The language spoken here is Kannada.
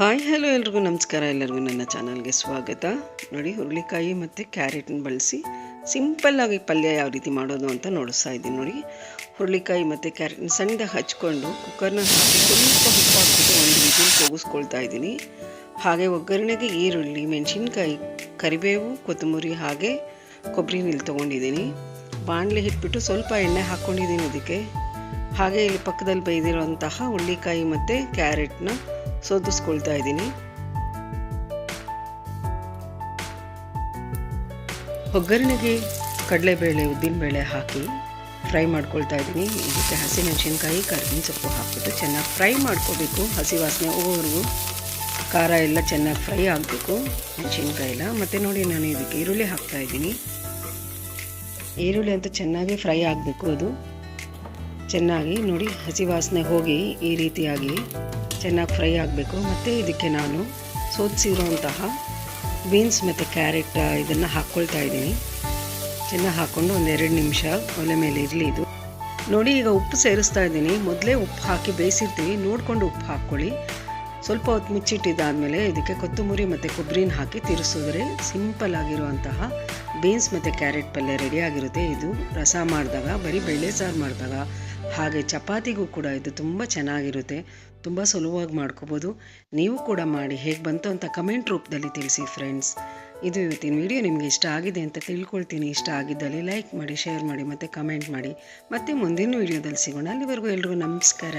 ಹಾಯ್ ಹಲೋ ಎಲ್ರಿಗೂ ನಮಸ್ಕಾರ. ಎಲ್ಲರಿಗೂ ನನ್ನ ಚಾನಲ್ಗೆ ಸ್ವಾಗತ. ನೋಡಿ, ಹುರುಳಿಕಾಯಿ ಮತ್ತು ಕ್ಯಾರೆಟ್ನ ಬಳಸಿ ಸಿಂಪಲ್ಲಾಗಿ ಪಲ್ಯ ಯಾವ ರೀತಿ ಮಾಡೋದು ಅಂತ ನೋಡಿಸ್ತಾ ಇದ್ದೀನಿ ನೋಡಿ. ಹುರುಳಿಕಾಯಿ ಮತ್ತು ಕ್ಯಾರೆಟ್ನ ಸಣ್ಣದಾಗಿ ಹಚ್ಕೊಂಡು ಕುಕ್ಕರ್ನ ಹಾಕಿ ಸ್ವಲ್ಪ ಉಪ್ಪು ಹಾಕ್ಬಿಟ್ಟು ಒಂದು ರೀತಿ ಕೂಗಿಸ್ಕೊಳ್ತಾ ಇದ್ದೀನಿ. ಹಾಗೆ ಒಗ್ಗರಣೆಗೆ ಈರುಳ್ಳಿ, ಮೆಣಸಿನ್ಕಾಯಿ, ಕರಿಬೇವು, ಕೊತ್ತಂಬರಿ ಹಾಗೆ ಕೊಬ್ಬರಿ ನೀರು ತೊಗೊಂಡಿದ್ದೀನಿ. ಬಾಣಲೆ ಇಟ್ಬಿಟ್ಟು ಸ್ವಲ್ಪ ಎಣ್ಣೆ ಹಾಕ್ಕೊಂಡಿದ್ದೀನಿ ಅದಕ್ಕೆ ಹಾಗೆ ಇಲ್ಲಿ ಪಕ್ಕದಲ್ಲಿ ಬೈದಿರೋಂತಹ ಹುರುಳಿಕಾಯಿ ಮತ್ತು ಕ್ಯಾರೆಟ್ನ ಸೋದಿಸ್ಕೊಳ್ತಾ ಇದ್ದೀನಿ. ಒಗ್ಗರಣೆಗೆ ಕಡಲೆಬೇಳೆ ಉದ್ದಿನಬೇಳೆ ಹಾಕಿ ಫ್ರೈ ಮಾಡ್ಕೊಳ್ತಾ ಇದ್ದೀನಿ. ಇದಕ್ಕೆ ಹಸಿಮೆಣಸಿನ್ಕಾಯಿ, ಕರ್ಬೇವಿನ ಸೊಪ್ಪು ಹಾಕ್ಬಿಟ್ಟು ಚೆನ್ನಾಗಿ ಫ್ರೈ ಮಾಡ್ಕೋಬೇಕು. ಹಸಿ ವಾಸನೆ ಹೋಗೋವರೆಗೂ ಖಾರ ಎಲ್ಲ ಚೆನ್ನಾಗಿ ಫ್ರೈ ಆಗಬೇಕು. ಮೆಣಸಿನ್ಕಾಯಿ ಎಲ್ಲ ಮತ್ತು ನೋಡಿ ನಾನು ಇದಕ್ಕೆ ಈರುಳ್ಳಿ ಹಾಕ್ತಾ ಇದ್ದೀನಿ. ಈರುಳ್ಳಿ ಅಂತ ಚೆನ್ನಾಗಿ ಫ್ರೈ ಆಗಬೇಕು ಅದು. ಚೆನ್ನಾಗಿ ನೋಡಿ ಹಸಿ ವಾಸನೆ ಹೋಗಿ ಈ ರೀತಿಯಾಗಿ ಚೆನ್ನಾಗಿ ಫ್ರೈ ಆಗಬೇಕು. ಮತ್ತು ಇದಕ್ಕೆ ನಾನು ಸೋದಿಸಿರುವಂತಹ ಬೀನ್ಸ್ ಮತ್ತು ಕ್ಯಾರೆಟ್ ಇದನ್ನು ಹಾಕ್ಕೊಳ್ತಾ ಇದ್ದೀನಿ. ಚೆನ್ನಾಗಿ ಹಾಕ್ಕೊಂಡು ಒಂದು ಎರಡು ನಿಮಿಷ ಒಲೆ ಮೇಲೆ ಇರಲಿ ಇದು. ನೋಡಿ, ಈಗ ಉಪ್ಪು ಸೇರಿಸ್ತಾ ಇದ್ದೀನಿ. ಮೊದಲೇ ಉಪ್ಪು ಹಾಕಿ ಬೇಯಿಸಿರ್ತೀವಿ. ನೋಡಿಕೊಂಡು ಉಪ್ಪು ಹಾಕ್ಕೊಳ್ಳಿ. ಸ್ವಲ್ಪ ಹೊತ್ತು ಮುಚ್ಚಿಟ್ಟಿದ್ದಾದಮೇಲೆ ಇದಕ್ಕೆ ಕೊತ್ತಂಬರಿ ಮತ್ತು ಕೊಬ್ಬರಿನ ಹಾಕಿ ತಿರುಸಿದ್ರೆ ಸಿಂಪಲ್ ಆಗಿರುವಂತಹ ಬೀನ್ಸ್ ಮತ್ತು ಕ್ಯಾರೆಟ್ ಪಲ್ಯ ರೆಡಿ ಆಗಿರುತ್ತೆ. ಇದು ರಸ ಮಾಡಿದಾಗ, ಬರೀ ಬೆಳ್ಳೆ ಸಾರು ಮಾಡಿದಾಗ ಹಾಗೆ ಚಪಾತಿಗೂ ಕೂಡ ಇದು ತುಂಬ ಚೆನ್ನಾಗಿರುತ್ತೆ. ತುಂಬ ಸುಲಭವಾಗಿ ಮಾಡ್ಕೋಬೋದು. ನೀವು ಕೂಡ ಮಾಡಿ ಹೇಗೆ ಬಂತು ಅಂತ ಕಮೆಂಟ್ ರೂಪದಲ್ಲಿ ತಿಳಿಸಿ ಫ್ರೆಂಡ್ಸ್ ಇದು ಇವತ್ತಿನ ವಿಡಿಯೋ ನಿಮಗೆ ಇಷ್ಟ ಆಗಿದೆ ಅಂತ ತಿಳ್ಕೊಳ್ತೀನಿ. ಇಷ್ಟ ಆಗಿದ್ದಲ್ಲಿ ಲೈಕ್ ಮಾಡಿ ಶೇರ್ ಮಾಡಿ ಮತ್ತು ಕಮೆಂಟ್ ಮಾಡಿ. ಮತ್ತೆ ಮುಂದಿನ ವಿಡಿಯೋದಲ್ಲಿ ಸಿಗೋಣ. ಅಲ್ಲಿವರೆಗೂ ಎಲ್ರಿಗೂ ನಮಸ್ಕಾರ.